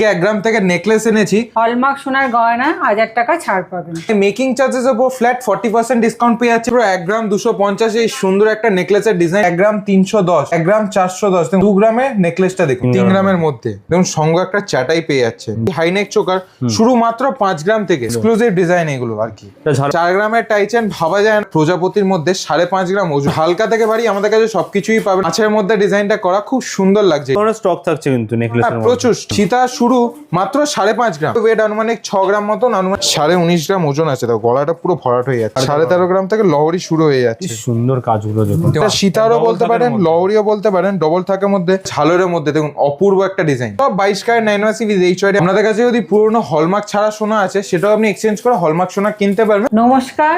আজকে এক গ্রাম থেকে নেকলেস এনেছি। হলমার্ক সোনার গয়না হাজার টাকা ছাড় পাবেন। মেকিং চার্জেস ওপর ফ্ল্যাট ফর্টি পার্সেন্ট ডিসকাউন্ট পেয়ে যাচ্ছে। পুরো এক গ্রাম দুশো পঞ্চাশ এই সুন্দর একটা নেকলেসের ডিজাইন এক গ্রাম তিনশো দশ এক গ্রাম চারশো দশ। দেখুন, দু গ্রামের নেকলেসটা দেখুন তিন গ্রামের মধ্যে। দেখুন সঙ্গে একটা চাটাই পেয়ে যাচ্ছে হাইনেক চোকার শুরু মাত্র পাঁচ গ্রাম থেকে। এক্সক্লুসিভ ডিজাইন এগুলো আর কি। চার গ্রামের টাইচেন ভাবা যায় না। প্রজাপতির মধ্যে সাড়ে পাঁচ গ্রাম ওজন। হালকা থেকে বাড়ি আমাদের কাছে সবকিছুই পাবেন। মাছের মধ্যে ডিজাইনটা করা খুব সুন্দর লাগছে। স্টক থাকছে কিন্তু নেকলেসের হ্যাঁ, প্রচুর। সীতা শুরু মাত্র সাড়ে পাঁচ গ্রাম। ওয়েট আনুমানিক ছ গ্রাম মতন আনুমানিক সাড়ে উনিশ গ্রাম ওজন আছে। তো গলাটা পুরো ভরাট হয়ে যাচ্ছে। সাড়ে তেরো গ্রাম থেকে লহরি শুরু হয়ে যাচ্ছে। সুন্দর কাজগুলো দেখুন। সীতারও বলতে পারেন লহরিও বলতে পারেন ডবল থাকের মধ্যে ঝালরের মধ্যে। দেখুন অপূর্ব একটা ডিজাইন সব বাইশ কার nine one series HUID আপনাদের কাছে যদি পুরনো হলমার্ক ছাড়া সোনা আছে সেটাও আপনি এক্সচেঞ্জ করে হলমার্ক সোনা কিনতে পারবেন। নমস্কার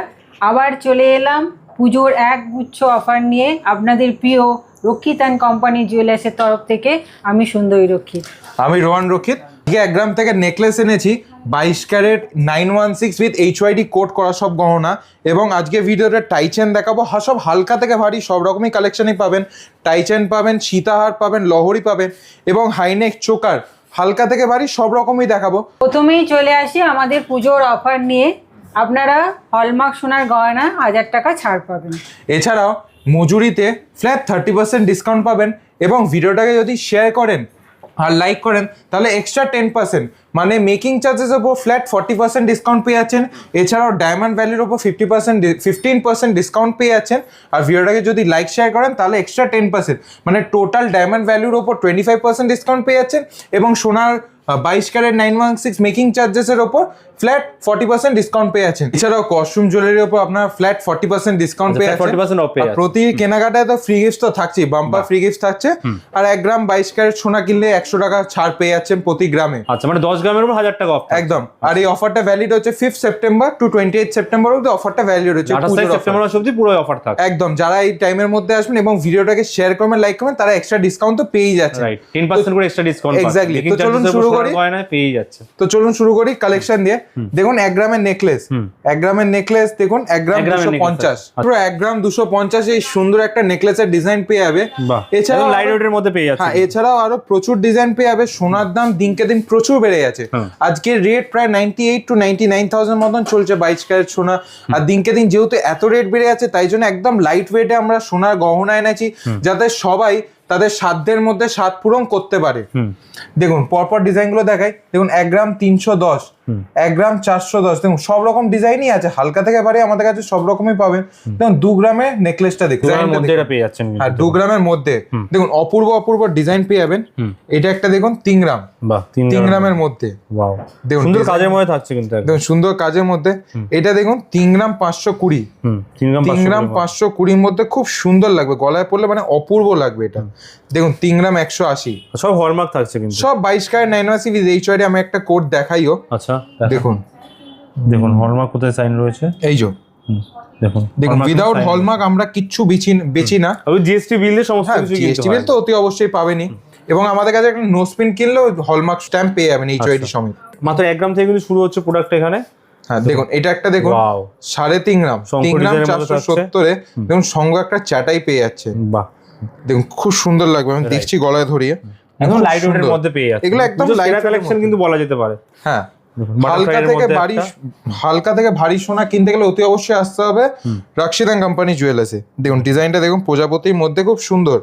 আবার চলে এলাম পুজোর এক গুচ্ছ অফার নিয়ে। আপনাদের প্রিয় রক্ষিত অ্যান্ড কোম্পানি জুয়েলার্সের তরফ থেকে আমি সুন্দরী রক্ষিত। আমি রোহান রক্ষিত। এক গ্রাম থেকে নেকলেস এনেছি বাইশ carat nine one six with HUID code করা সব গহনা এবং আজকে ভিডিওতে টাইচেন দেখাবো। হা সব হালকা থেকে ভারী সব রকমই কালেকশনই পাবেন। টাইচেন পাবেন সীতাহার পাবেন লহরি পাবেন এবং হাইনেক চোকার হালকা থেকে ভারী সব রকমই দেখাবো। প্রথমেই চলে আসি আমাদের পুজোর অফার নিয়ে। আপনারা হলমার্ক সোনার গয়না হাজার টাকা ছাড় পাবেন। এছাড়াও মজুরিতে ফ্ল্যাট থার্টি পার্সেন্ট ডিসকাউন্ট পাবেন এবং ভিডিওটাকে যদি শেয়ার করেন আর লাইক করেন, তাহলে এক্সট্রা টেন পার্সেন্ট মানে মেকিং চার্জেস ওপর ফ্ল্যাট ফর্টি পার্সেন্ট ডিসকাউন্ট পেয়ে যাচ্ছেন এছাড়াও ডায়মন্ড ভ্যালির ওপর fifty percent fifteen percent discount পেয়ে যাচ্ছেন আর ভিডিওটাকে যদি লাইক শেয়ার করেন, তাহলে এক্সট্রা টেন পার্সেন্ট মানে টোটাল ডায়মন্ড ভ্যালুর ওপর টোয়েন্টি ফাইভ পার্সেন্ট ডিসকাউন্ট পেয়ে যাচ্ছেন এবং সোনার বাইশ carat nine one six making চার্জেসের ওপর ফ্ল্যাট ফর্টি পার্সেন্ট ডিসকাউন্ট পেয়ে যাচ্ছেন এছাড়াও কস্টিউম জুয়েলারির ওপর আপনার ফ্ল্যাট ফর্টি পার্সেন্ট ডিসকাউন্ট আচ্ছা, পেয়ে flat যাচ্ছেন 40% off পেয়ে আর প্রতি কেনাকাটায় তো ফ্রি গিফট তো থাকছেই বাম্পার ফ্রি গিফট থাকছে। আর এক গ্রাম বাইশ ক্যারেট সোনা কিনলে একশো টাকা ছাড় পেয়ে যাচ্ছেন প্রতি গ্রামে। আচ্ছা মানে দশ গ্রামের উপর হাজার টাকা অফ একদম। আর এই অফারটা ভ্যালিড হচ্ছে fifth September to twenty eight September অব্দি অফারটা ভ্যালিড হচ্ছে। সেপ্টেম্বর অব্দি পুরো অফার থাকে একদম। যারা এই টাইমের মধ্যে আসবেন এবং ভিডিওটাকে শেয়ার করবেন লাইক করবেন তারা এক্সট্রা ডিসকাউন্ট তো পেয়েই যাচ্ছে টেন পার্সেন্ট করে এক্সট্রা ডিসকাউন্ট Exactly. তো চলুন শুরু করি। গয়নায় পেয়ে যাচ্ছে। তো চলুন শুরু করি কালেকশন দিয়ে। দেখুন এক গ্রামের নেকলেস এক গ্রামের নেকলেস দেখুন এক গ্রাম দুশো পঞ্চাশ। আচ্ছা। পুরো এক গ্রাম দুশো পঞ্চাশ এই সুন্দর একটা নেকলেসের ডিজাইন পেয়ে যাবে। বাহ। এছাড়াও লাইট ওয়েটের মধ্যে পেয়ে যাচ্ছে। হ্যাঁ এছাড়াও আরও প্রচুর ডিজাইন পেয়ে যাবে। সোনার দাম দিনকে দিন প্রচুর বেড়ে যাচ্ছে। হ্যাঁ। আজকের রেট প্রায় ninety eight to ninety nine thousand মতন চলছে বাইশ ক্যারেট সোনা। আর দিনকে দিন যেহেতু এত রেট বেড়ে যাচ্ছে তাই জন্য একদম লাইট ওয়েটে আমরা সোনার গহনা এনেছি। যাতে সবাই তাদের সাধ্যের মধ্যে স্বাদ পূরণ করতে পারে। দেখুন পরপর ডিজাইনগুলো দেখাই। দেখুন এক গ্রাম তিনশো দশ। এক গ্রাম চারশো দশ। দেখুন সব রকম ডিজাইনই আছে হালকা থেকে পারে আমাদের কাছে সব রকমই পাবেন। দেখুন দু গ্রামের নেকলেসটা দেখুন। পেয়ে যাচ্ছেন। আর দু গ্রামের মধ্যে। দেখুন অপূর্ব অপূর্ব ডিজাইন পেয়ে যাবেন। এটা একটা দেখুন তিন গ্রাম। তিন গ্রামের মধ্যে। দেখুন সুন্দর কাজের মধ্যে থাকছে কিন্তু দেখুন সুন্দর কাজের মধ্যে। এটা দেখুন তিন গ্রাম পাঁচশো কুড়ি। তিন গ্রাম পাঁচশো গ্রাম গ্রাম কুড়ির মধ্যে খুব সুন্দর লাগবে গলায় পড়লে মানে অপূর্ব লাগবে এটা। দেখুন তিন গ্রাম একশো আশি। সব হলমার্ক থাকছে কিন্তু। সব বাইশ কারের নাইন ওয়ান সিরিজ এইচ আমি একটা কোড দেখাইও। আচ্ছা। দেখুন দেখুন। দেখুন হলমার্ক কোথায় সাইন রয়েছে? এই যে। দেখুন দেখুন উইদাউট হলমার্ক আমরা কিচ্ছু বেচি বেচি না। ওই জিএসটি বিলে সমস্ত হ্যাঁ কিছু জিএসটি বিল তো অতি অবশ্যই পাবেনি এবং আমাদের কাছে একটা নো স্পিন কিনলেও হলমার্ক স্ট্যাম্প পেয়ে যাবেন এইচ ওয়াইডি আচ্ছা। সমেত। মাত্র এক গ্রাম থেকে কিন্তু শুরু হচ্ছে প্রোডাক্ট এখানে। হ্যাঁ দেখুন এটা একটা দেখুন সাড়ে তিন গ্রাম। তিন গ্রাম চারশো সত্তরে। দেখুন সঙ্গে একটা চাটাই পেয়ে যাচ্ছে। বাহ। দেখুন খুব সুন্দর লাগবে। আমি দেখছি গলায় ধরিয়ে। একদম লাইট ওয়েটের মধ্যে পেয়ে যাচ্ছে। এগুলো একদম এর কালেকশন কিন্তু বলা যেতে পারে। হ্যাঁ। হালকা থেকে ভারী হালকা থেকে ভারী সোনা কিনতে গেলে অতি অবশ্যই আসতে হবে রাক্ষিদান কোম্পানি জুয়েলার্সে দেখুন ডিজাইনটা দেখুন প্রজাপতির মধ্যে খুব সুন্দর।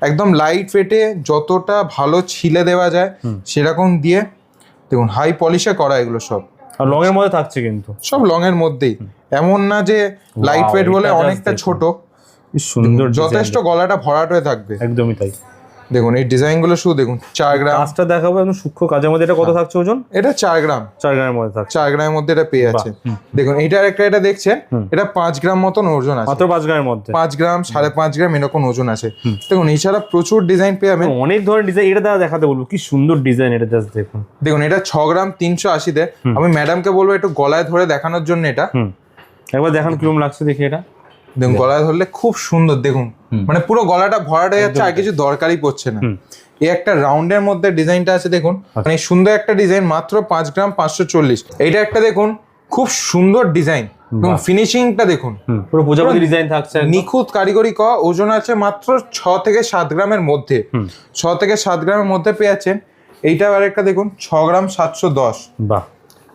একদম লাইট ফেটে যতটা ভালো ছিলে দেওয়া যায় সেরকম দিয়ে দেখুন হাই পলিশে করা এগুলো সব। আর লং এর মধ্যে থাকছে কিন্তু। সব লং এর মধ্যেই। এমন না যে লাইট ওয়েট বলে অনেকটা ছোট। সুন্দর যথেষ্ট গলাটা ভরাট হয়ে থাকবে। একদমই তাই। দেখুন এই ডিজাইনগুলো শুধু দেখুন চার গ্রাম। কাজটা দেখাবো একদম সূক্ষ্ম কাজের মধ্যে এটা কত হ্যাঁ। থাকছে ওজন? এটা চার গ্রাম। চার গ্রামের মধ্যে থাকছে। চার গ্রামের মধ্যে এটা পেয়ে যাচ্ছে। দেখুন এটা একটা এটা দেখছেন এটা পাঁচ গ্রাম মতন ওজন আছে। মাত্র পাঁচ গ্রামের মধ্যে। পাঁচ গ্রাম সাড়ে পাঁচ গ্রাম এরকম ওজন আছে। দেখুন এছাড়া প্রচুর ডিজাইন পেয়ে যাবেন। অনেক ধরনের ডিজাইন এটা দ্বারা দেখাতে বলব কি সুন্দর ডিজাইন এটা জাস্ট দেখুন। দেখুন এটা ছ গ্রাম তিনশো আশিতে। আমি ম্যাডামকে বলব একটু গলায় ধরে দেখানোর জন্য এটা। একবার দেখান কীরকম লাগছে দেখি এটা। দেখুন গলায় ধরলে খুব সুন্দর দেখুন। মানে পুরো গলাটা ভরাটা যাচ্ছে আর কিছু দরকারই পড়ছে না। এই একটা রাউন্ডের মধ্যে ডিজাইনটা আছে দেখুন। মানে সুন্দর একটা ডিজাইন মাত্র পাঁচ গ্রাম পাঁচশো চল্লিশ। এইটা একটা দেখুন খুব সুন্দর ডিজাইন। এবং ফিনিশিংটা দেখুন পুরো প্রজাপতি ডিজাইন থাকছে নিখুঁত কারিগরি ক ওজন আছে মাত্র ছ থেকে সাত গ্রামের মধ্যে। ছ থেকে সাত গ্রামের মধ্যে পেয়ে যাচ্ছেন। এইটা আর একটা দেখুন ছ গ্রাম সাতশো দশ। বাহ।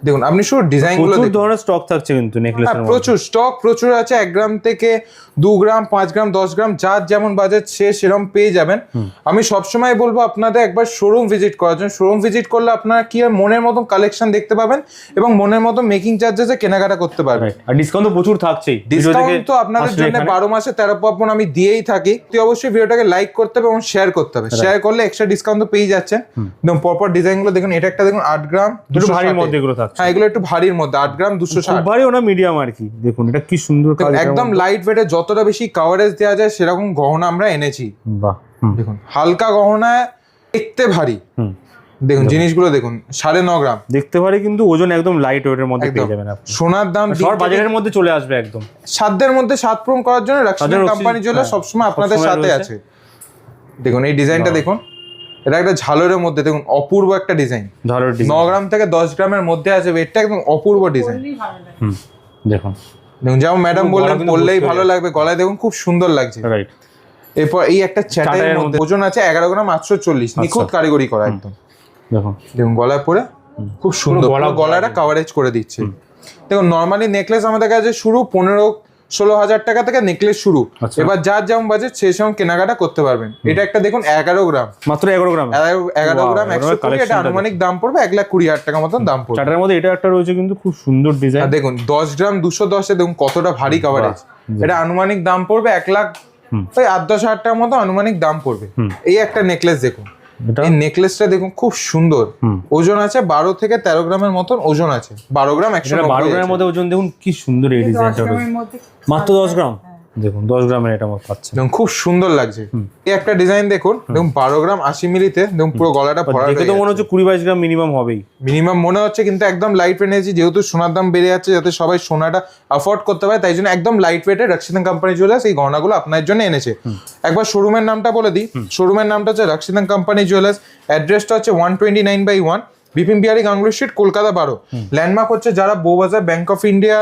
দেখুন আপনি শুধু ডিজাইনগুলো প্রচুর ধরনের স্টক থাকছে কিন্তু নেকলেসের হ্যাঁ, মধ্যে। প্রচুর স্টক প্রচুর আছে এক গ্রাম থেকে দু গ্রাম পাঁচ গ্রাম দশ গ্রাম যার যেমন বাজেট সে সেরকম পেয়ে যাবেন। আমি সবসময় বলব আপনাদের একবার শোরুম ভিজিট করার জন্য। শোরুম ভিজিট করলে আপনারা কি মনের মতন কালেকশন দেখতে পাবেন এবং মনের মতো মেকিং চার্জেসে কেনাকাটা করতে পারবেন। আর ডিসকাউন্ট তো প্রচুর থাকছেই। থেকে ডিসকাউন্ট তো আপনাদের জন্য এখানে- বারো মাসে তেরো পার্বণ আমি দিয়েই থাকি। তুই অবশ্যই ভিডিওটাকে লাইক করতে হবে এবং শেয়ার করতে হবে। শেয়ার করলে এক্সট্রা ডিসকাউন্ট তো পেয়ে যাচ্ছেন। একদম পরপর ডিজাইনগুলো দেখুন এটা একটা দেখুন আট গ্রাম একটু দুশো ভারীর ষাটে। মধ্যে এগুলো থাকছে হ্যাঁ এগুলো একটু ভারীর মধ্যে আট গ্রাম দুশো ষাট। ভারী ওনা মিডিয়াম আর কি। দেখুন এটা কি সুন্দর কাজ একদম লাইট ওয়েটে যতটা বেশি কাভারেজ দেওয়া যায় সেরকম গহনা আমরা এনেছি। বাহ দেখুন হালকা গহনায় দেখতে ভারী। দেখুন জিনিসগুলো দেখুন সাড়ে ন গ্রাম। দেখতে পারি কিন্তু ওজন একদম লাইট ওয়েটের মধ্যে পেয়ে যাবেন আপনি। সোনার দাম দিন সবার বাজারের মধ্যে চলে আসবে একদম। সাধ্যের মধ্যে সাত পূরণ করার জন্য রাক্সিন কোম্পানি জন্য সবসময় আপনাদের সাথে আছে। দেখুন এই ডিজাইনটা দেখুন। এটা একটা ঝালরের মধ্যে দেখুন অপূর্ব একটা ডিজাইন ন গ্রাম থেকে দশ গ্রামের মধ্যে আছে এটা একদম অপূর্ব ডিজাইন দেখুন। দেখুন যেমন ম্যাডাম বললেন বললেই ভালো লাগবে গলায় দেখুন খুব সুন্দর লাগছে। রাইট এরপর এই একটা চ্যাটাইয়ের মধ্যে। ওজন আছে এগারো গ্রাম আটশো চল্লিশ নিখুঁত কারিগরি করা একদম। দেখুন। দেখুন গলায় পরে খুব সুন্দর গলা গলাটা ভরা কাভারেজ করে দিচ্ছে। দেখুন নর্মালি নেকলেস আমাদের কাছে শুরু পনেরো ষোলো হাজার টাকা থেকে নেকলেস শুরু। আচ্ছা। এবার যার যেমন বাজেট সেই সময় কেনাকাটা করতে পারবেন। এটা একটা দেখুন এগারো গ্রাম। মাত্র এগারো গ্রাম। এগারো- গ্রাম একশো কুড়ি এটা আনুমানিক দাম পড়বে এক লাখ কুড়ি হাজার টাকা মতন দাম পড়বে। মধ্যে এটা একটা রয়েছে কিন্তু খুব সুন্দর ডিজাইন দেখুন দশ গ্রাম দুশো দশে দেখুন কতটা ভারী কাভারেজ এটা আনুমানিক দাম পড়বে এক লাখ ওই আট দশ হাজার টাকার মতো আনুমানিক দাম পড়বে। এই একটা নেকলেস দেখুন। এই নেকলেসটা দেখুন খুব সুন্দর। ওজন আছে বারো থেকে তেরো গ্রামের মতন ওজন আছে। বারো গ্রাম একশো বারো গ্রামের মধ্যে ওজন দেখুন কি সুন্দর এই ডিজাইনটা। মাত্র দশ গ্রাম? দেখুন দশ গ্রামের এটা মতো পাচ্ছে। দেখুন খুব সুন্দর লাগছে। এই একটা ডিজাইন দেখুন দেখুন বারো গ্রাম আশি মিলিতে দেখুন পুরো গলাটা ভরা দেখে তো মনে হচ্ছে কুড়ি বাইশ গ্রাম মিনিমাম হবেই। মিনিমাম মনে হচ্ছে কিন্তু একদম লাইট ওয়েট এনেছি যেহেতু সোনার দাম বেড়ে যাচ্ছে যাতে সবাই সোনাটা অ্যাফোর্ড করতে পারে তাই জন্য একদম লাইট ওয়েটে রক্ষিতান কোম্পানি জুয়েলার্স এই গহনাগুলো আপনার জন্য এনেছে। একবার শোরুমের নামটা বলে দিই। শোরুমের নামটা হচ্ছে রক্ষিতান কোম্পানি জুয়েলার্স অ্যাড্রেসটা হচ্ছে one twenty nine by one Bipin Bihari Ganguly Street Kolkata বারো। ল্যান্ডমার্ক হচ্ছে যারা বউবাজার ব্যাংক অফ ইন্ডিয়া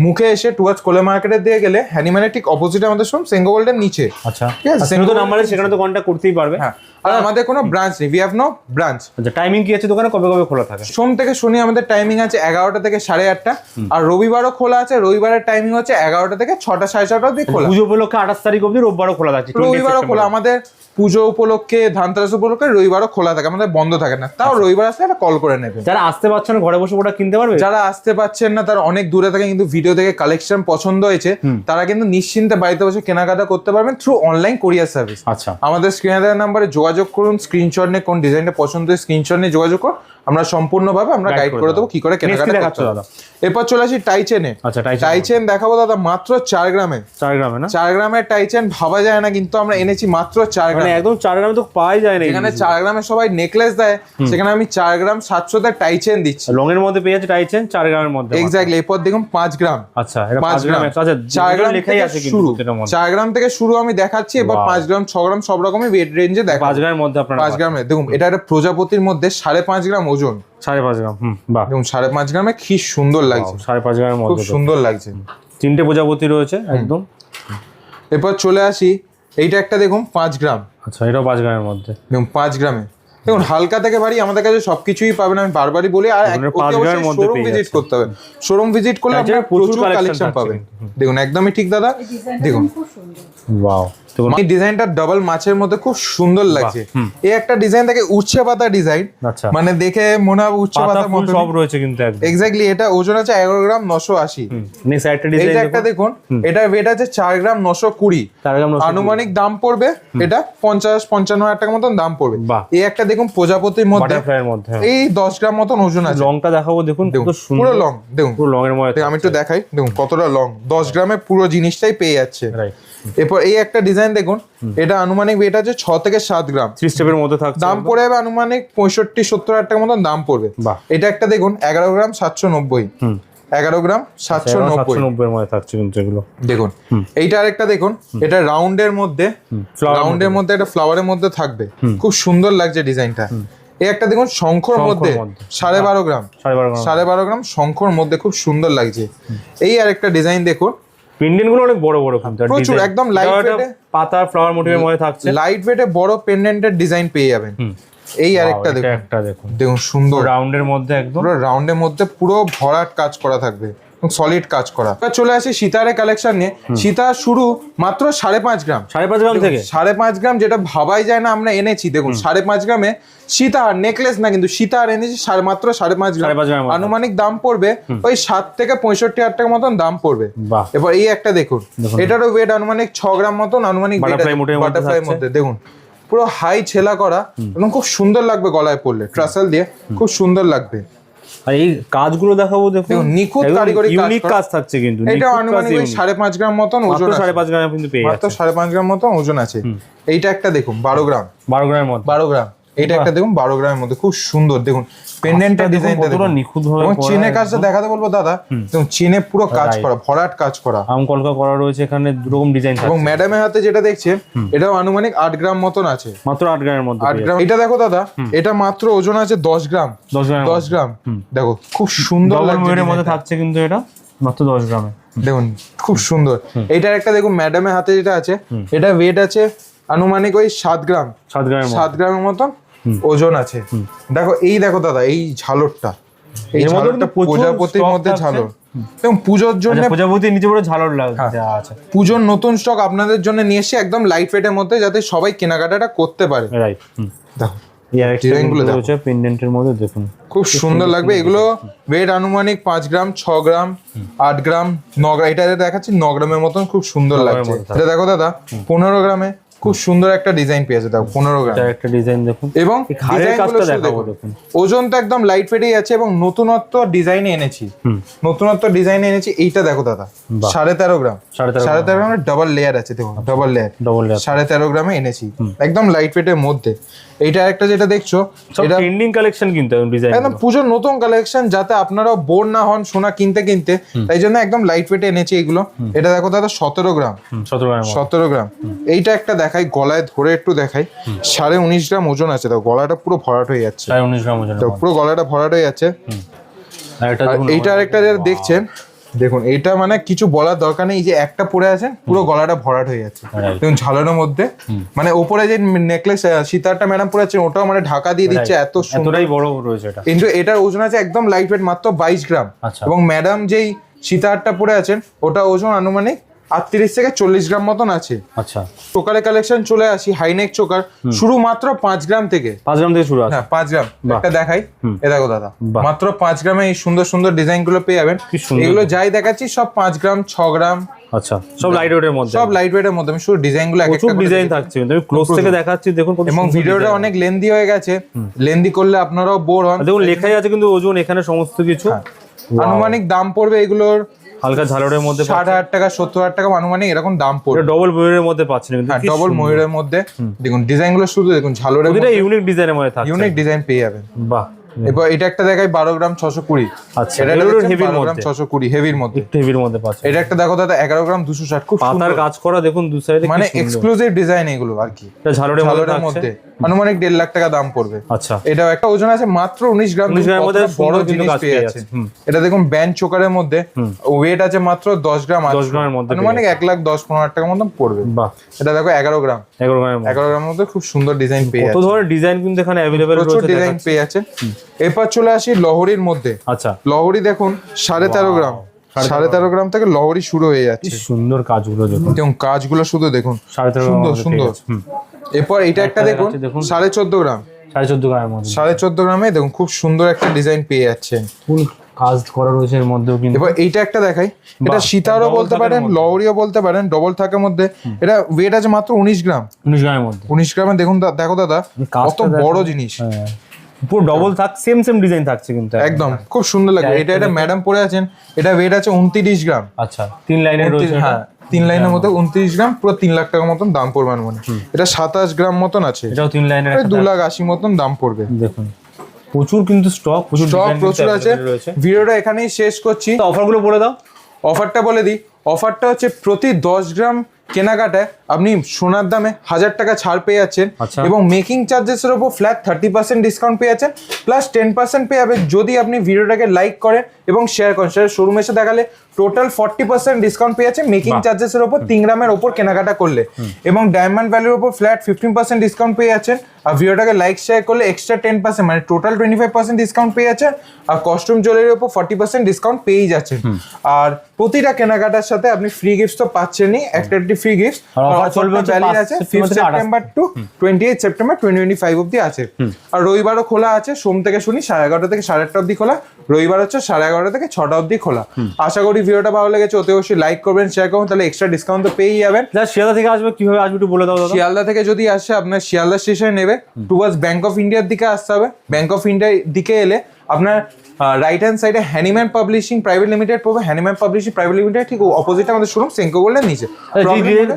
মুখে এসে টুয়ার্ডস কোলে মার্কেটের দিয়ে গেলে হ্যানিম্যানের ঠিক অপোজিটে আমাদের শোরুম সেঙ্গো গোল্ডের নিচে। আচ্ছা। ঠিক আছে, সেখানে তো single- সেখানে তো কন্ট্যাক্ট করতেই পারবে। হ্যাঁ। আর আমাদের কোনো ব্রাঞ্চ নেই। উই হ্যাভ নো ব্রাঞ্চ আচ্ছা টাইমিং কি আছে দোকানে? কবে কবে খোলা থাকে? সোম থেকে শনি আমাদের টাইমিং আছে এগারোটা থেকে সাড়ে আটটা। আর রবিবারও খোলা আছে। রবিবারের টাইমিং হচ্ছে এগারোটা থেকে ছটা সাড়ে ছটা অব্দি খোলা। পুজো উপলক্ষে আঠাশ তারিখ অব্দি রোববারও খোলা 20 রবিবারও খোলা। আমাদের পুজো উপলক্ষে ধানতেরাস উপলক্ষে রবিবারও খোলা থাকে। আমাদের বন্ধ থাকে না। তাও রবিবার আসলে একটা কল করে নেবে। যারা আসতে পারছে না ঘরে বসে ওটা কিনতে পারবে? যারা আসতে পাচ্ছেন না তারা অনেক দূরে থাকে কিন্তু ভিডিও থেকে কালেকশন পছন্দ হয়েছে। তারা কিন্তু নিশ্চিন্তে বাড়িতে বসে কেনাকাটা করতে পারবেন থ্রু অনলাইন কোরিয়ার সার্ভিস আচ্ছা। আমাদের স্ক্রিনে দেওয়া নাম্বারে যোগাযোগ করুন স্ক্রিনশট নিয়ে কোন ডিজাইনটা পছন্দ হয় স্ক্রিনশট নিয়ে যোগাযোগ করুন। আমরা সম্পূর্ণভাবে আমরা গাইড করে দেবো। কি করে কেনাকাটা করতে দাদা? এরপর চলে আসি টাই চেনে আচ্ছা টাই টাই চেন দেখাবো দাদা মাত্র চার গ্রামে। চার গ্রামে না? চার গ্রামের টাইচেন ভাবা যায় না কিন্তু আমরা এনেছি মাত্র চার মানে গ্রাম। একদম চার গ্রামে তো পাওয়াই যায় না এখানে চার গ্রামে সবাই নেকলেস দেয় সেখানে আমি চার গ্রাম সাতশোতে টাই চেন দিচ্ছি। লং এর মধ্যে পেয়ে যাচ্ছে টাইছেন চার গ্রামের মধ্যে এক্স্যাক্টলি এরপর দেখুন পাঁচ গ্রাম। আচ্ছা এটা পাঁচ গ্রাম। গ্রাম। আচ্ছা চার গ্রাম লেখাই থেকে আছে কিন্তু শুরু। চার গ্রাম থেকে শুরু আমি দেখাচ্ছি এবার. পাঁচ গ্রাম ছ গ্রাম সব রকমই ওয়েট রেঞ্জে দেখা পাঁচ গ্রামের মধ্যে আপনার পাঁচ গ্রামে। দেখুন এটা একটা প্রজাপতির মধ্যে সাড়ে পাঁচ গ্রাম ওজন? সাড়ে পাঁচ গ্রাম হুম বাহ। দেখুন সাড়ে পাঁচ গ্রামে কি সুন্দর লাগছে। সাড়ে পাঁচ গ্রামের খুব মধ্যে সুন্দর লাগছে। তিনটে প্রজাপতি রয়েছে একদম। এরপর চলে আসি এইটা একটা দেখুন পাঁচ গ্রাম। আচ্ছা এটাও পাঁচ গ্রামের মধ্যে। দেখুন পাঁচ গ্রামে। দেখুন হালকা থেকে ভারী আমাদের কাছে সবকিছুই পাবেন আমি বারবারই বলি আর মানে পাঁচ গ্রামের মধ্যে শোরুম ভিজিট করতে হবে। শোরুম ভিজিট করলে আপনারা প্রচুর কালেকশন পাবেন। দেখুন একদমই ঠিক দাদা। দেখুন। খুব সুন্দর। ওয়াও দেখুন এই ডিজাইনটা ডাবল মাছের মধ্যে খুব সুন্দর লাগছে। এই একটা ডিজাইন থাকে উচ্ছে পাতা ডিজাইন। আচ্ছা। মানে দেখে মনে হবে উচ্ছে পাতা মতো সব রয়েছে কিন্তু এক্স্যাক্টলি এটা ওজন আছে এগারো গ্রাম নশো আশি। নেক্সট একটা দেখুন। এটা ওয়েট আছে চার গ্রাম নশো কুড়ি। গ্রাম আনুমানিক দাম পড়বে এটা পঞ্চাশ পঞ্চান্ন হাজার টাকার মতন দাম পড়বে। এই একটা দেখুন প্রজাপতির মধ্যে। মধ্যে এই দশ গ্রাম মতন ওজন আছে। লংটা দেখাবো দেখুন দেখুন কত সুন্দর। পুরো লং দেখুন। পুরো লং এর মধ্যে আমি একটু দেখাই। দেখুন কতটা লং দশ গ্রামে পুরো জিনিসটাই পেয়ে যাচ্ছে। রাইট এরপর এই একটা ডিজাইন দেখুন এটা আনুমানিক ওয়েট আছে ছ থেকে সাত গ্রাম। থ্রি স্টেপের মধ্যে থাকছে দাম পড়ে যাবে আনুমানিক পঁয়ষট্টি সত্তর হাজার টাকার মতন দাম পড়বে। এটা একটা দেখুন এগারো গ্রাম সাতশো নব্বই। এগারো গ্রাম সাতশো নব্বই। মধ্যে থাকছে কিন্তু এগুলো। দেখুন এইটা আরেকটা দেখুন এটা রাউন্ডের মধ্যে রাউন্ডের মধ্যে। এটা ফ্লাওয়ারের মধ্যে থাকবে। খুব সুন্দর লাগছে ডিজাইনটা এই একটা দেখুন শঙ্খর মধ্যে মধ্যে। সাড়ে বারো গ্রাম। সাড়ে বারো গ্রাম। সাড়ে বারো গ্রাম শঙ্খর মধ্যে খুব সুন্দর লাগছে। এই আরেকটা ডিজাইন দেখুন পেন্ডেন্টগুলো অনেক বড় বড় কিন্তু প্রচুর, একদম লাইট এ- পাতা ফ্লাওয়ার মোটিভের মধ্যে থাকছে। লাইট ওয়েটে বড় পেন্ডেন্টের ডিজাইন পেয়ে যাবেন। এই আরেকটা দেখুন। একটা দেখুন। দেখুন সুন্দর। রাউন্ডের মধ্যে একদম। পুরো রাউন্ডের মধ্যে পুরো ভরাট কাজ করা থাকবে। সলিড কাজ করা। এবার চলে আসি সীতারের কালেকশন নিয়ে। সীতা শুরু মাত্র সাড়ে পাঁচ গ্রাম। সাড়ে পাঁচ গ্রাম থেকে? সাড়ে পাঁচ গ্রাম যেটা ভাবাই যায় না আমরা এনেছি। দেখুন সাড়ে পাঁচ গ্রামে সীতাহার নেকলেস না কিন্তু সীতাহার এনেছি সাড়ে মাত্র সাড়ে পাঁচ গ্রাম। আনুমানিক দাম পড়বে ওই সাত থেকে পঁয়ষট্টি হাজার টাকার মতন দাম পড়বে। এবার এই একটা দেখুন। এটারও ওয়েট আনুমানিক ছ গ্রাম মতন আনুমানিক বাটারফ্লাই মধ্যে। দেখুন পুরো হাই ছেলা করা এবং খুব সুন্দর লাগবে গলায় পড়লে ট্রাসেল দিয়ে খুব সুন্দর লাগবে। আর এই কাজগুলো দেখাবো দেখুন। নিখুঁত কারিগরি ইউনিক কাজ থাকছে কিন্তু এটা আনুমানিক সাড়ে পাঁচ গ্রাম মতন ওজন সাড়ে পাঁচ গ্রাম কিন্তু পেয়ে মাত্র যাচ্ছে। সাড়ে পাঁচ গ্রাম মতন ওজন আছে। এইটা একটা দেখুন বারো গ্রাম। বারো গ্রামের মতো বারো গ্রাম। এটা একটা দেখুন বারো গ্রামের মধ্যে খুব সুন্দর। দেখুন পেন্ডেন্টের ডিজাইনটা দেখুন নিখুঁতভাবে এবং করা চিনে কাজটা দেখাতে বলব দাদা। দেখুন চিনে পুরো কাজ করা ভরাট কাজ করা। আম কলকা করা রয়েছে এখানে দুরকম ডিজাইন এবং ম্যাডামের হাতে যেটা দেখছেন এটাও আনুমানিক আট গ্রাম মতন আছে। মাত্র আট গ্রামের মধ্যে আট গ্রাম। এটা দেখো দাদা এটা মাত্র ওজন আছে দশ গ্রাম। দশ গ্রামের দশ গ্রাম। দেখো খুব সুন্দর লাগছে মধ্যে থাকছে কিন্তু এটা মাত্র দশ গ্রামে। দেখুন খুব সুন্দর। এইটার একটা দেখুন ম্যাডামের হাতে যেটা আছে এটা ওয়েট আছে আনুমানিক ওই সাত গ্রাম। সাত গ্রামের সাত গ্রামের মতন। ওজন আছে। দেখো এই দেখো দাদা এই ঝালরটা। এই এর ঝালরটা প্রজাপতির মধ্যে। ঝালর। এবং পুজোর জন্য আচ্ছা প্রজাপতি নিচে পড়ে ঝালর লাগছে হ্যাঁ। আচ্ছা পুজোর নতুন স্টক আপনাদের জন্য নিয়ে এসে একদম লাইট ওয়েটের মধ্যে যাতে সবাই কেনাকাটাটা করতে পারে। রাইট দেখো খুব সুন্দর লাগবে। এগুলো ওয়েট আনুমানিক পাঁচ গ্রাম ছ গ্রাম আট গ্রাম ন গ্রাম। এটা দেখাচ্ছি ন গ্রামের মতন খুব সুন্দর লাগছে। এটা দেখো দাদা পনেরো গ্রামে খুব সুন্দর একটা ডিজাইন পেয়েছে দেখো পনেরো গ্রাম। একটা ডিজাইন দেখুন। এবং তো একদম লাইট ওয়েটেই আছে এবং নতুনত্ব ডিজাইনে এনেছি। নতুনত্ব ডিজাইনে এনেছি এইটা দেখো দাদা সাড়ে তেরো গ্রাম। সাড়ে তেরো সাড়ে তেরো গ্রামের ডাবল লেয়ার আছে দেখুন ডাবল লেয়ার ডবল লেয়ার সাড়ে তেরো গ্রামে এনেছি। একদম লাইট ওয়েটের মধ্যে। এইটা একটা যেটা দেখছ এটা ট্রেন্ডিং কালেকশন কিন্তু ডিজাইন একদম পুজোর নতুন কালেকশন যাতে আপনারাও বোর না হন সোনা কিনতে কিনতে। তাই জন্য একদম লাইট ওয়েটে এনেছি এগুলো। এটা দেখো দাদা সতেরো গ্রাম। সতেরো মধ্যে সতেরো গ্রাম। এইটা একটা দেখাই গলায় ধরে একটু দেখাই। সাড়ে উনিশ গ্রাম ওজন আছে দেখো গলাটা পুরো ভরাট হয়ে যাচ্ছে। সাড়ে উনিশ গ্রাম ওজনের তো পুরো গলাটা ভরাট হয়ে যাচ্ছে। এটা এইটা আরেকটা যেটা দেখছেন দেখুন এটা মানে কিছু বলার দরকার নেই যে একটা পরে আছে পুরো গলাটা ভরাট হয়ে যাচ্ছে। দেখুন ঝালানোর মধ্যে মানে ওপরে যে নেকলেস সীতারটা ম্যাডাম পরে আছে ওটাও মানে ঢাকা দিয়ে দিচ্ছে এত সুন্দর। বড় রয়েছে এটা। কিন্তু এটার ওজন আছে একদম লাইট ওয়েট মাত্র বাইশ গ্রাম। আচ্ছা। এবং ম্যাডাম যেই সীতাহারটা পরে আছেন ওটা ওজন আনুমানিক আটত্রিশ থেকে চল্লিশ গ্রাম মতন আছে। আচ্ছা। চোকারের কালেকশন চলে আসি হাইনেক চোকার। শুরু মাত্র পাঁচ গ্রাম থেকে। পাঁচ গ্রাম থেকে শুরু হ্যাঁ পাঁচ গ্রাম। একটা দেখাই। এ দেখো দাদা। মাত্র পাঁচ গ্রামে এই সুন্দর সুন্দর ডিজাইনগুলো পেয়ে যাবেন। এগুলো যাই দেখাচ্ছি সব পাঁচ গ্রাম ছ গ্রাম। আচ্ছা সব লাইট ওয়েটের মধ্যে। সব লাইট ওয়েটের মধ্যে। আমি শুধু ডিজাইনগুলো এক একটা ডিজাইন থাকছে। কিন্তু আমি ক্লোজ থেকে দেখাচ্ছি দেখুন এবং ভিডিওটা অনেক লেন্দি হয়ে গেছে। লেন্দি করলে আপনারাও বোর হন। দেখুন লেখাই আছে কিন্তু ওজন এখানে সমস্ত কিছু। হ্যাঁ। আনুমানিক দাম পড়বে এগুলোর হালকা ঝালরের মধ্যে ষাট হাজার টাকা সত্তর হাজার টাকা আনুমানিক এরকম দাম পড়বে। ডবল ময়ূরের মধ্যে পাচ্ছেন কিন্তু হ্যাঁ ডবল ময়ূরের মধ্যে। দেখুন ডিজাইনগুলো শুধু দেখুন ঝালরের ইউনিক ডিজাইনের মধ্যে ইউনিক ডিজাইন পেয়ে যাবেন। বাহ এবার এটা একটা দেখাই বারো গ্রাম ছশো কুড়ি। আচ্ছা এটা হেভির 12 গ্রাম মধ্যে। ছশো কুড়ি হেভির মধ্যে। হেভির মধ্যে এটা একটা দেখো দাদা এগারো গ্রাম দুশো ষাট খুব সুন্দর। কাজ করা দেখুন দু সাইডে মানে এক্সক্লুসিভ ডিজাইন এগুলো আর কি। ঝালরের মধ্যে। আনুমানিক দেড় লাখ টাকা দাম পড়বে। আচ্ছা। এটাও একটা ওজন আছে মাত্র উনিশ গ্রাম 19 গ্রামের মধ্যে কতটা বড় জিনিস পেয়ে যাচ্ছে। এটা দেখুন ব্যান্ড চোকারের মধ্যে ওয়েট আছে মাত্র দশ গ্রাম আছে। 10 গ্রামের মধ্যে আনুমানিক এক লাখ দশ পনেরো হাজার টাকার মতন পড়বে। বাহ। এটা দেখো এগারো গ্রাম। এগারো গ্রামের মধ্যে। এগারো গ্রামের মধ্যে খুব সুন্দর ডিজাইন পেয়ে যাচ্ছে। ধরনের ডিজাইন কিন্তু এখানে অ্যাভেলেবেল প্রচুর ডিজাইন পেয়ে যাচ্ছে। এরপর চলে আসি লহরির মধ্যে। আচ্ছা। লহরি দেখুন সাড়ে তেরো গ্রাম। সাড়ে তেরো গ্রাম থেকে লহরি শুরু হয়ে যাচ্ছে। সুন্দর কাজগুলো দেখুন। কাজগুলো শুধু দেখুন। সুন্দর সুন্দর। এরপর এটা একটা দেখুন সাড়ে চোদ্দ গ্রাম। সাড়ে চোদ্দ গ্রামের মধ্যে। সাড়ে চোদ্দ গ্রামে দেখুন খুব সুন্দর একটা ডিজাইন পেয়ে যাচ্ছেন। ফুল কাজ করা রয়েছে এর মধ্যেও কিন্তু। এবার এইটা একটা দেখাই। এটা সীতারও বলতে পারেন। লহরিও বলতে পারেন ডবল থাকের মধ্যে। এটা ওয়েট আছে মাত্র উনিশ গ্রাম। উনিশ গ্রামের মধ্যে। উনিশ গ্রামে দেখুন দেখো দাদা কত বড় জিনিস। হ্যাঁ। পুরো ডবল থাক সেম সেম ডিজাইন থাকছে কিন্তু একদম খুব সুন্দর লাগবে এটা এটা ম্যাডাম পরে আছেন এটা ওয়েট আছে উনত্রিশ গ্রাম। আচ্ছা তিন লাইনের রয়েছে হ্যাঁ। তিন লাইনের মধ্যে উনত্রিশ গ্রাম পুরো তিন লাখ টাকার মতন দাম পড়বে মানে এটা সাতাশ গ্রাম মতন আছে। এটাও তিন লাইনের দু লাখ আশি মতন দাম পড়বে। দেখুন প্রচুর কিন্তু স্টক প্রচুর স্টক প্রচুর আছে। ভিডিওটা এখানেই শেষ করছি। অফারগুলো বলে দাও। অফারটা বলে দিই। অফারটা হচ্ছে প্রতি দশ গ্রাম কেনাকাটায় আপনি সোনার দামে হাজার টাকা ছাড় পেয়ে যাচ্ছেন আচ্ছা। এবং মেকিং চার্জেসের ওপর ফ্ল্যাট থার্টি পার্সেন্ট ডিসকাউন্ট পেয়ে যাচ্ছেন প্লাস টেন পার্সেন্ট পেয়ে যাবেন যদি আপনি ভিডিওটাকে লাইক করেন এবং শেয়ার করেন। সেটা শোরুমে এসে দেখালে টোটাল ফর্টি পার্সেন্ট ডিসকাউন্ট পেয়ে যাচ্ছে মেকিং চার্জেস এর উপর তিন গ্রামের ওপর কেনাকাটা করলে। এবং ডায়মন্ড ভ্যালুর উপর ফ্ল্যাট ফিফটিন পার্সেন্ট ডিসকাউন্ট পেয়ে যাচ্ছেন। আর ভিডিওটাকে লাইক শেয়ার করলে এক্সট্রা টেন পার্সেন্ট মানে total twenty five percent discount পেয়ে যাচ্ছেন। আর কস্টিউম জুয়েলারির উপর ফর্টি পার্সেন্ট ডিসকাউন্ট পেয়েই যাচ্ছেন। আর প্রতিটা কেনাকাটার সাথে আপনি ফ্রি গিফট তো পাচ্ছেনই একটা একটি ফ্রি গিফট চলবে ভ্যালিড আছে fifth September to twenty eight September twenty twenty five অব্দি আছে। আর রবিবারও খোলা আছে সোম থেকে শনি সাড়ে এগারোটা থেকে সাড়ে আটটা অব্দি খোলা। রবিবার হচ্ছে সাড়ে এগারোটা থেকে ছটা অব্দি খোলা। আশা করি ভিডিওটা ভালো লেগেছে অতি অবশ্যই লাইক করবেন শেয়ার করবেন তাহলে এক্সট্রা ডিসকাউন্ট তো পেয়েই যাবেন। শিয়ালদা থেকে আসবে কীভাবে আসবে একটু বলে দাও শিয়ালদা থেকে যদি আসে আপনার শিয়ালদা স্টেশনে নেবে টুয়ার্ডস ব্যাংক অফ ইন্ডিয়ার দিকে আসতে হবে। ব্যাংক অফ ইন্ডিয়ার দিকে এলে আপনার রাইট হ্যান্ড সাইডে হ্যানিম্যান পাবলিশিং প্রাইভেট লিমিটেড পড়বে। হ্যানিম্যান পাবলিশিং প্রাইভেট লিমিটেড ঠিক অপোজিট আমাদের শোরুম সেঙ্কো গোল্ডের নিচে।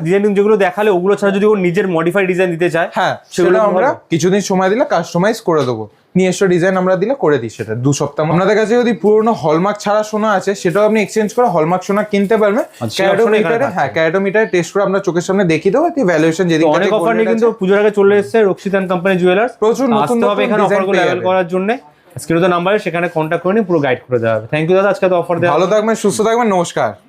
ডিজাইন যেগুলো দেখালে ওগুলো ছাড়া যদি ও নিজের মডিফাইড ডিজাইন দিতে চায় হ্যাঁ সেগুলো আমরা কিছুদিন সময় দিলে কাস্টমাইজ করে দেবো। নিজস্ব ডিজাইন আমরা দিলে করে দিই সেটা দু সপ্তাহ আপনাদের কাছে যদি পুরনো হলমার্ক ছাড়া সোনা আছে সেটাও আপনি এক্সচেঞ্জ করে হলমার্ক সোনা কিনতে পারবেন। আচ্ছা, ক্যারেটোমিটারে হ্যাঁ ক্যারেটোমিটারে টেস্ট করে আপনার চোখের সামনে দেখিয়ে দেবো ভ্যালুয়েশন তো যেদিন অনেক অফার নিয়ে কিন্তু পুজোর আগে চলে এসেছে রক্ষিতান কোম্পানি জুয়েলার্স প্রচুর নতুন হবে এখানে অফারগুলো অ্যাভেল করার জন্য। স্ক্রিনে নাম্বারে সেখানে কন্ট্যাক্ট করে নিয়ে পুরো গাইড করে দেওয়া হবে। থ্যাংক ইউ দাদা আজকে তো অফার দেওয়া ভালো থাকবেন সুস্থ থাকবেন নমস্কার।